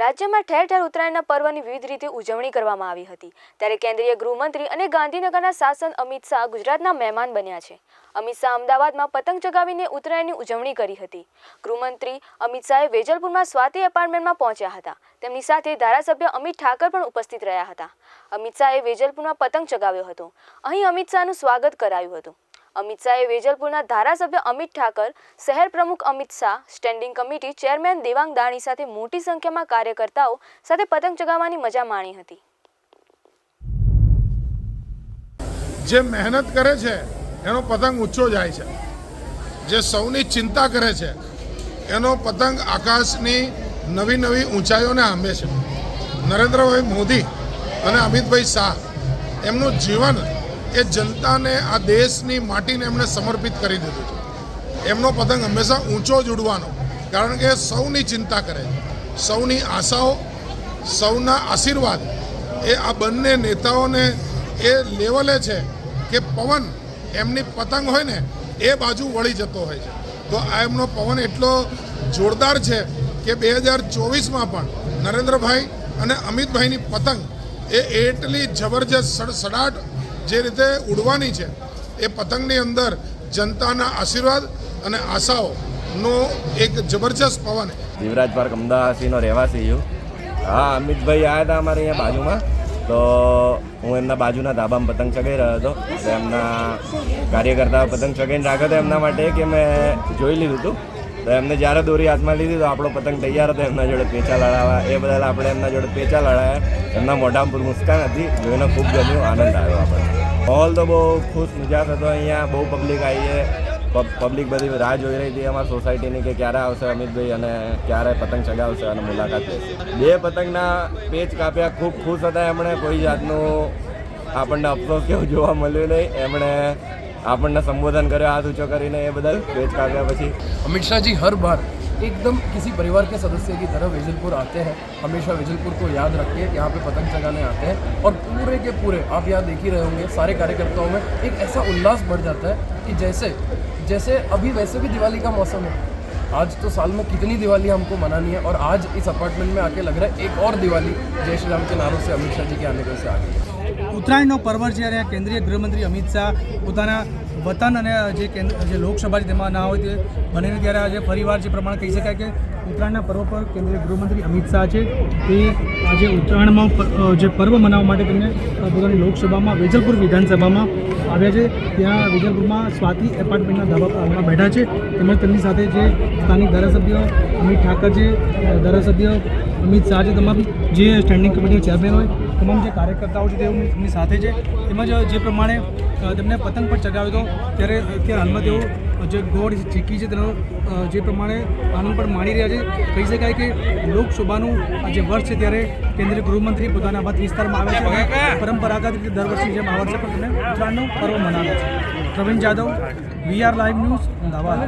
રાજ્યમાં ઠેર ઠેર ઉત્તરાયણના પર્વની વિવિધ રીતે ઉજવણી કરવામાં આવી હતી. ત્યારે કેન્દ્રીય ગૃહમંત્રી અને ગાંધીનગરના શાસન અમિત શાહ ગુજરાતના મહેમાન બન્યા છે. અમિત શાહ અમદાવાદમાં પતંગ ચગાવીને ઉત્તરાયણની ઉજવણી કરી હતી. ગૃહમંત્રી અમિત શાહે વેજલપુરમાં સ્વાતિ એપાર્ટમેન્ટમાં પહોંચ્યા હતા. તેમની સાથે ધારાસભ્ય અમિત ઠાકર પણ ઉપસ્થિત રહ્યા હતા. અમિત શાહે વેજલપુરમાં પતંગ ચગાવ્યો હતો. અહીં અમિત શાહનું સ્વાગત કરાયું હતું. અમિત શાહે વેજલપુરના ધારાસભ્ય અમિત ઠાકર, શહેર પ્રમુખ Amit Shah, standing committee chairman Devang Dani સાથે મોટી સંખ્યામાં કાર્યકર્તાઓ સાથે પતંગ ચગાવવાની મજા માણી હતી. જે મહેનત કરે છે, એનો પતંગ ઊંચો જાય છે. જે સૌની ચિંતા કરે છે, એનો પતંગ આકાશની નવી નવી ઊંચાઈઓને આંબે છે. નરેન્દ્રભાઈ મોદી અને અમિતભાઈ શાહ, એમનું જીવન એ જનતાને આ દેશની માટીને એમણે સમર્પિત કરી દીધું છે. એમનો પતંગ હંમેશા ઊંચો જ ઉડવાનો, કારણ કે સૌની ચિંતા કરે સૌની આશાઓ, સૌના આશીર્વાદ એ આ બંને નેતાઓને એ લેવલે છે કે પવન એમની પતંગ હોય ને, એ બાજુ વળી જતો હોય છે. તો આ એમનો પવન એટલો જોરદાર છે કે બે હજાર ચોવીસમાં પણ નરેન્દ્રભાઈ અને અમિતભાઈની પતંગ એ એટલી જબરજસ્ત સડસડાટ જે રીતે ઉડવાની છે, એ પતંગની અંદર જનતાના આશીર્વાદ અને આશાઓનો એક જબરજસ્ત પવન જીવરાજ પાર્ક અમદાવાદનો રહેવાસી છું. હા, અમિતભાઈ આવ્યા હતા અમારે અહીંયા બાજુમાં. તો હું એમના બાજુના ધાબામાં પતંગ ચગાવી રહ્યો હતો. એમના કાર્યકર્તા પતંગ ચગાવીને રાખ્યો હતો એમના માટે કે મેં જોઈ લીધું હતું તો એમને જ્યારે દોરી હાથમાં લીધી તો આપણો પતંગ તૈયાર હતો એમના જોડે પેચા લડાવવા. એ બદલ આપણે એમના જોડે પેચા લડાયા. એમના મોઢામાં મુસ્કાન હતી. જોઈને ખૂબ ગમ્યું, આનંદ આવ્યો આપણને. હોલ તો બહુ ખુશ મજાક હતો અહીંયા, બહુ પબ્લિક આવી છે. પબ્લિક બધી રાહ જોઈ રહી હતી અમારી સોસાયટીની કે ક્યારે આવશે અમિતભાઈ અને ક્યારે પતંગ ચગાવશે અને મુલાકાત લેશે. બે પતંગના પેચ કાપ્યા, ખૂબ ખુશ હતા એમણે. કોઈ જાતનું આપણને અફસોસ કેવું જોવા મળ્યું નહીં. એમણે આપણને સંબોધન કર્યો, હાથ ઊંચો કરીને એ બદલ પેચ કાપ્યા પછી. અમિત શાહજી, હર બાર. एकदम किसी परिवार के सदस्य की तरह वेजलपुर आते हैं। हमेशा वेजलपुर को याद रख के यहाँ पे पतंग चगाने आते हैं। और पूरे के पूरे, आप यहाँ देख ही रहे होंगे, सारे कार्यकर्ताओं में एक ऐसा उल्लास बढ़ जाता है कि जैसे जैसे अभी वैसे भी दिवाली का मौसम है। आज तो साल में कितनी दिवाली हमको मनानी है और आज इस अपार्टमेंट में आके लग रहा है एक और दिवाली। जय श्री राम के नारों से अमित शाह जी के आने से आ गई है ઉત્તરાયણનો પર્વ જ્યારે કેન્દ્રીય ગૃહમંત્રી અમિત શાહ પોતાના વતન અને જે જે લોકસભા તેમાં ના હોય તે બને ત્યારે આજે ફરીવાર જે પ્રમાણે કહી શકાય કે ઉત્તરાયણના પર્વ પર કેન્દ્રીય ગૃહમંત્રી અમિત શાહ છે. તે આજે ઉત્તરાયણમાં જે પર્વ મનાવવા માટે તેમને પોતાની લોકસભામાં વેજલપુર વિધાનસભામાં આવ્યા છે. ત્યાં વેજલપુરમાં સ્વાતિ એપાર્ટમેન્ટના ધાબા બેઠા છે. તેમજ તેમની સાથે જે સ્થાનિક ધારાસભ્ય અમિત ઠાકર છે ધારાસભ્ય અમિત શાહ છે. તમામ જે સ્ટેન્ડિંગ કમિટીના ચેરમેન હોય તમામ જે કાર્યકર્તાઓ છે તેમની સાથે છે. તેમજ જે પ્રમાણે તેમને પતંગ પણ ચગાવ્યો હતો. ત્યારે અત્યારે હાલમાં તેઓ જે ગોળ ચીકી છે, તેનો જે પ્રમાણે આનંદ પણ માણી રહ્યા છે. કહી શકાય કે લોકસભાનું આ જે વર્ષ છે, ત્યારે કેન્દ્રીય ગૃહમંત્રી પોતાના મત વિસ્તારમાં આવે છે પરંપરાગત રીતે દર વર્ષની જેમ આ વર્ષે પણ તેમને ઉત્તરાયણનું પર્વ મનાવે છે. Pravin Jadav VR live news, Ahmedabad.